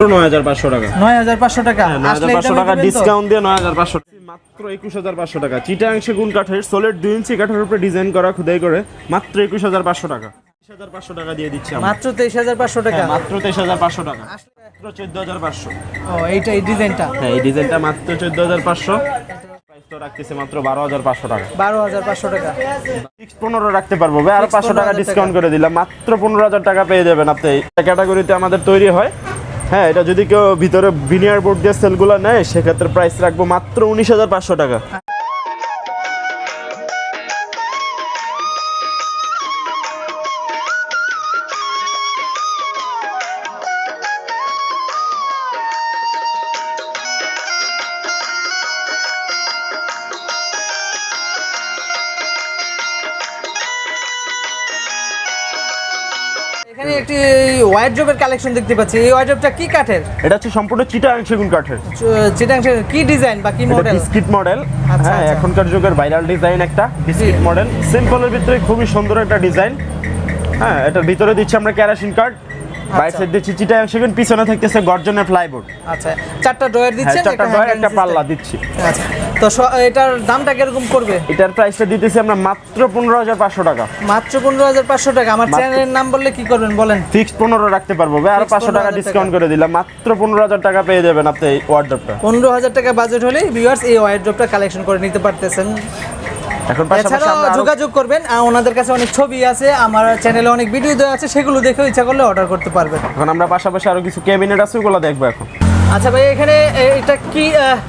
নয় হাজার টাকা হ্যাঁ, ডিসকাউন্ট দিয়ে মাত্র টাকা চিটাং কাঠের সোলের দুই ইঞ্চি কাঠের উপরে ডিজাইন করা খুদাই করে মাত্র একুশ হাজার পাঁচশো টাকা দিয়ে দিচ্ছি আমরা মাত্র হ্যাঁ, মাত্র মাত্র ও এইটা এই ডিজাইনটা হ্যাঁ এই ডিজাইনটা মাত্র তো রাখতেছে মাত্র পনেরো রাখতে পারব ভাই আরও Fixed পাঁচশো টাকা 15,000 ডিসকাউন্ট করে দিলাম মাত্র পনেরো হাজার টাকা পেয়ে যাবেন আপনি এই ক্যাটাগরিতে আমাদের তৈরি হয় হ্যাঁ এটা যদি কেউ ভিতরে ভিনিয়ার বোর্ড দিয়ে সেলগুলো নেয়, সেক্ষেত্রে প্রাইস রাখব মাত্র উনিশ হাজার পাঁচশো টাকা। এখানে একটি হোয়াইট জবের কালেকশন দেখতে পাচ্ছি। এই হোয়াইট জবটা কি কাঠের? এটা হচ্ছে সম্পূর্ণ চিটাং সেগুন কাঠের। চিটাংশের কি ডিজাইন বা কি মডেল বিস্কিট মডেল আচ্ছা, হ্যাঁ আচ্ছা। এখনকার যুগের ভাইরাল ডিজাইন একটা বিস্কিট মডেল সিম্পলের ভিতরে খুবই সুন্দর একটা ডিজাইন হ্যাঁ এটার ভিতরে দিচ্ছি আমরা ক্যারাসিন কার্ড বাইর সাইড দিচ্ছি চিটাং সেগুন পিছনে থাকতেছে গর্জনের ফ্লাইবোর্ড আচ্ছা চারটা ড্রয়ার হ্যাঁ দিচ্ছেন? চারটা ডয়ার একটা পাল্লা দিচ্ছি। আচ্ছা। তো এটার দামটা কীরকম করবে এটার প্রাইসটা দিতেছি আমরা মাত্র পনেরো হাজার পাঁচশো টাকা। মাত্র পনেরো হাজার পাঁচশো টাকা। আমার চ্যানেলের নাম বললে কি করবেন বলেন? ফিক্সড পনেরো রাখতে পারব ভাই। আরও পাঁচশো টাকা ডিসকাউন্ট করে দিলাম। মাত্র পনেরো হাজার টাকা পেয়ে যাবেন আপনি এই ওয়ার্ডরটা পনেরো হাজার টাকা বাজেট হলে ভিউয়ার্স এই হোয়াইট ড্রপটা কালেকশন করে নিতে পারতেছেন। এখন পাশাপাশি এছাড়াও যোগাযোগ করবেন। ওনাদের কাছে অনেক ছবি আছে। আমার চ্যানেলে অনেক ভিডিও দেওয়া আছে। সেগুলো দেখে ইচ্ছা করলে অর্ডার করতে পারবেন। এখন আমরা পাশাপাশি আরও কিছু ক্যাবিনেট আছে ওগুলো দেখব এখন। আচ্ছা ভাই এখানে এটা কি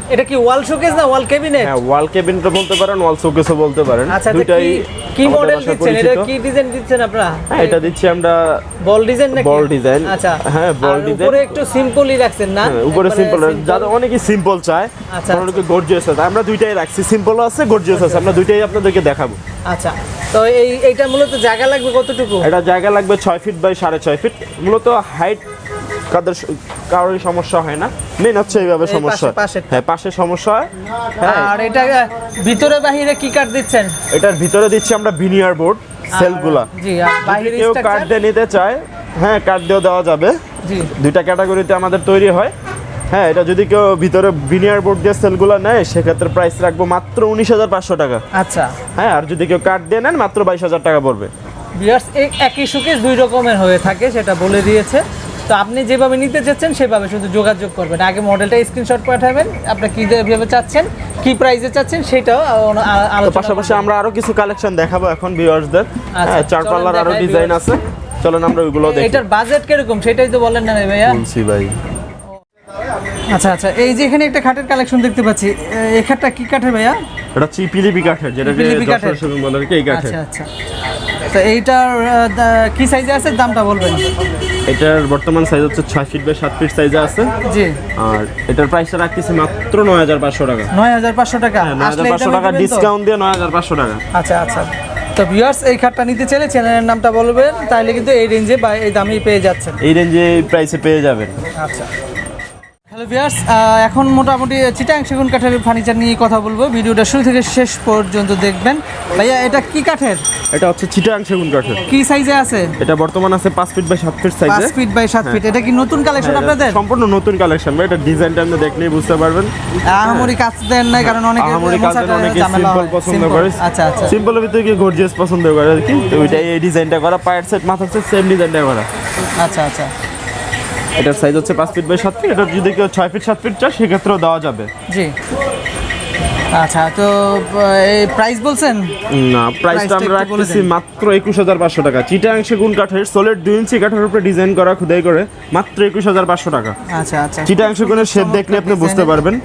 এটা কি ওয়াল শোকেস না ওয়াল ক্যাবিনেট হ্যাঁ ওয়াল ক্যাবিনেটও বলতে পারেন ওয়াল শোকেসও বলতে পারেন। আচ্ছা এটা কি- মডেল দিচ্ছেন? এটা কি ডিজাইন দিচ্ছেন আপনারা? হ্যাঁ এটা দিচ্ছি আমরা বল ডিজাইন নাকি? Ball design. আচ্ছা। হ্যাঁ, বল ডিজাইন। উপরে একটু সিম্পলই রাখছেন না? হ্যাঁ, উপরে সিম্পল। যাদের অনেকে সিম্পল চায় আচ্ছা, অনেকে গর্জিয়াস আছে। আমরা দুইটাই রাখছি। সিম্পলও আছে গর্জিয়াস আছে। আমরা দুইটাই আপনাদেরকে দেখাবো। আচ্ছা। তো এই এইটা মূলত জায়গা লাগবে কতটুকু? এটা জায়গা লাগবে ছয় ফিট বাই সাড়ে ছয় ফিট মূলত হাইট কাদের কারোরই সমস্যা হয় না। মেন হচ্ছে এইভাবে সমস্যা হ্যাঁ। পাশে সমস্যা হয়। হ্যাঁ। আর এটা ভিতরে বাহিরে কি কাঠ দিচ্ছেন? এটার ভিতরে দিচ্ছি আমরা ভিনিয়ার বোর্ড সেলগুলা কেউ structure? দিয়ে নিতে চায় হ্যাঁ কাঠ দিয়েও দেওয়া যাবে। জি। দুইটা ক্যাটাগরিতে আমাদের তৈরি হয়। হ্যাঁ এটা যদি কেউ ভিতরে ভিনিয়ার বোর্ড দিয়ে সেলগুলো নেয় সেক্ষেত্রে প্রাইস রাখব মাত্র উনিশ হাজার পাঁচশো টাকা। আচ্ছা। হ্যাঁ আর যদি কেউ কাঠ দিয়ে নেন মাত্র বাইশ হাজার টাকা পড়বে। বিয়ার্স একই শোকেস দুই রকমের হয়ে থাকে সেটা বলে দিয়েছে। তো আপনি যেভাবে নিতে চাচ্ছেন সেভাবে শুধু যোগাযোগ করবেন। আগে মডেলটা স্ক্রিনশট পাঠাবেন আপনি কী ভেবে চাচ্ছেন কি প্রাইসে চাচ্ছেন সেটাও পাশাপাশি আমরা আরও কিছু কালেকশন দেখাবো এখন ভিউয়ার্সদের চার পাল্লার আরও ডিজাইন। আছে। চলেন আমরা ওইগুলো দেখি। এটার বাজেট কীরকম সেটাই তো বলেন না ভাইয়া। বলছি ভাই। আচ্ছা আচ্ছা এই যে এখানে একটা খাটের কালেকশন দেখতে পাচ্ছি এই খাটটা কি কাঠের ভাইয়া? এটা হচ্ছে পিলিপি কাঠের। যশোর শোরুম বলে আর কি, এই কাঠের। আচ্ছা আচ্ছা। তো এইটার কি সাইজে আছে? দামটা বলবেন। এটার বর্তমান সাইজ হচ্ছে ছয় ফিট বাই সাত ফিট সাইজে আছে। জি। আর এটার প্রাইসটা রাখতেছি মাত্র নয় হাজার পাঁচশো টাকা। নয় হাজার পাঁচশো টাকা? হ্যাঁ, নয় হাজার পাঁচশো টাকা ডিসকাউন্ট দিয়ে নয় হাজার পাঁচশো টাকা। আচ্ছা আচ্ছা। তো ভিউয়ার্স এই খাটটা নিতে চাইলে চ্যানেলের নামটা বলবেন তাহলে কিন্তু এই রেঞ্জে বা এই দামেই পেয়ে যাচ্ছেন। এই রেঞ্জে এই প্রাইসে পেয়ে যাবেন। আচ্ছা। হ্যালো ভিউয়ার্স এখন মোটামুটি চিটাং সেগুন কাঠের ফার্নিচার নিয়ে কথা বলব। ভিডিওটা শুরু থেকে শেষ পর্যন্ত দেখবেন। ভাইয়া এটা কি কাঠের? এটা হচ্ছে চিটাং সেগুন কাঠের। কি সাইজে আছে? এটা বর্তমান আছে পাঁচ ফিট বাই সাত ফিট পাঁচ সাইজে ফিট বাই সাত ফিট এটা কি নতুন কালেকশন আপনাদের? সম্পূর্ণ নতুন কালেকশন ভাই এটা ডিজাইনটা আপনি দেখলেই বুঝতে পারবেন। আহামরি কাজ দেন নাই কারণ অনেকে আহামরি কাজের মশাটা অনেকে সিম্পল হয়। পছন্দ করে। আচ্ছা আচ্ছা। সিম্পলের ভিতরে কি গর্জিয়াস পছন্দ করে আর কি? তো ওইটাই এই ডিজাইনটা করা পায়ের সেট মাথার সেট সেম ডিজাইনটা করা। আচ্ছা আচ্ছা। এটার সাইজ হচ্ছে পাঁচ ফিট বাই সাত ফিট এটা যদি কেউ ছয় ফিট সাত ফিট চায় সেক্ষেত্রেও দেওয়া যাবে। জি। আচ্ছা তো এই প্রাইস বলছেন? না প্রাইসটা আমরা রাখতেছি মাত্র একুশ হাজার পাঁচশো টাকা। চিটাং সেগুন কাঠের সোলের দুই ইঞ্চি কাঠের উপরে ডিজাইন করা খুদাই করে মাত্র একুশ হাজার পাঁচশো টাকা। আচ্ছা আচ্ছা। চিটাং সেগুনের শেপ দেখলে আপনি বুঝতে পারবেন।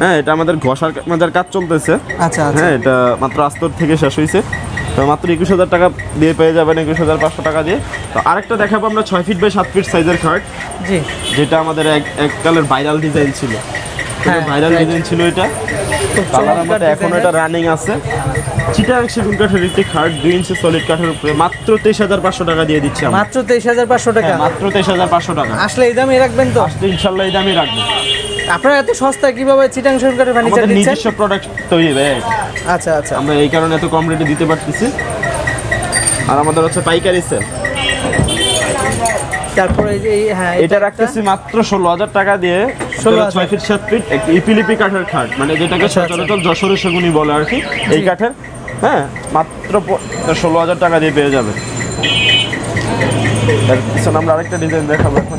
হ্যাঁ এটা আমাদের ঘষার মাজার কাজ চলতেছে। আচ্ছা আচ্ছা। হ্যাঁ এটা মাত্র আস্তর থেকে শেষ হয়েছে তো মাত্র একুশ হাজার টাকা দিয়ে পেয়ে যাবেন একুশ হাজার পাঁচশো টাকা দিয়ে। তো আরেকটা দেখাবো আমরা ছয় ফিট বাই সাত ফিট সাইজের খাট জি। যেটা আমাদের এক এককালের ভাইরাল ডিজাইন ছিল। হ্যাঁ, ভাইরাল ডিজাইন ছিল এটা। খুব কালার আমাদের এখন। এটা রানিং আছে। চিটাং সেগুন কাঠের একটি খাট দুই ইঞ্চি সলিড কাঠের উপরে। মাত্র তেইশ হাজার পাঁচশো টাকা দিয়ে দিচ্ছি মাত্র তেইশ হাজার পাঁচশো টাকা? হ্যাঁ, মাত্র তেইশ হাজার পাঁচশো টাকা। আসলে এই দামে রাখবেন তো? আসলে ইনশাল্লাহ এই দামই রাখব। আপনারা এত সস্তা কীভাবে চিটাং সরকারের ফার্নিচার আমাদের দিচ্ছেন? নিজস্ব প্রোডাক্ট তৈরি ভাই আচ্ছা আচ্ছা। আমরা এই কারণে এত কম রেটে দিতে পারতেছি। আর আমাদের হচ্ছে পাইকারি সেল তারপরে এই যে হ্যাঁ এটা রাখতেছি মাত্র ষোলো হাজার টাকা দিয়ে। 16,000 ছয় ফিট সাত ফিট একটি ইপিলিপি কাঠের খাট। মানে যেটাকে আচ্ছা, আচ্ছা। সচরাচর যশোরের সেগুনি বলে আর কি এই কাঠের। হ্যাঁ মাত্র ষোলো হাজার টাকা দিয়ে পেয়ে যাবে। আমরা আরেকটা ডিজাইন দেখাবো এখন।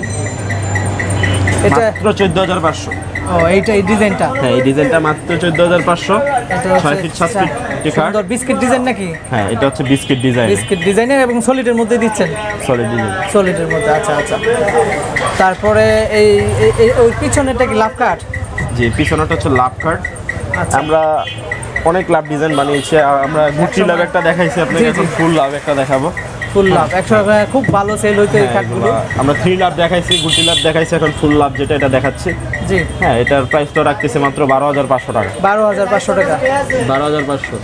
এটা মাত্র চোদ্দ হাজার পাঁচশো। ও এইটা এই ডিজাইনটা? হ্যাঁ এই ডিজাইনটা মাত্র চোদ্দ হাজার পাঁচশো। এটা ছয় ফিট সাত ফিট সুন্দর বিস্কিট ডিজাইন নাকি? হ্যাঁ এটা হচ্ছে বিস্কিট ডিজাইন। বিস্কিট ডিজাইনের এবং সলিডের মধ্যে দিচ্ছেন? Solid design. সলিডের মধ্যে আচ্ছা আচ্ছা। তারপরে এই ওই পিছনেরটা কি লাভ জি হচ্ছে লাভ আচ্ছা। আমরা অনেক লাভ ডিজাইন বানিয়েছি। আমরা গুটি লাভ একটা দেখাইছি আপনাকে। এখন ফুল লাভ একটা দেখাবো। ফুল লাভ একশো টাকা খুব ভালো সেল হইতে এই হ্যাঁ, কাঠগুলো আমরা থ্রি লাভ দেখাইছি গুটি লাভ দেখাইছি এখন ফুল লাভ যেটা এটা দেখাচ্ছি। জি। হ্যাঁ এটার প্রাইস তো রাখতেছে মাত্র বারো হাজার পাঁচশো টাকা। বারো হাজার পাঁচশো টাকা। বারো হাজার পাঁচশো।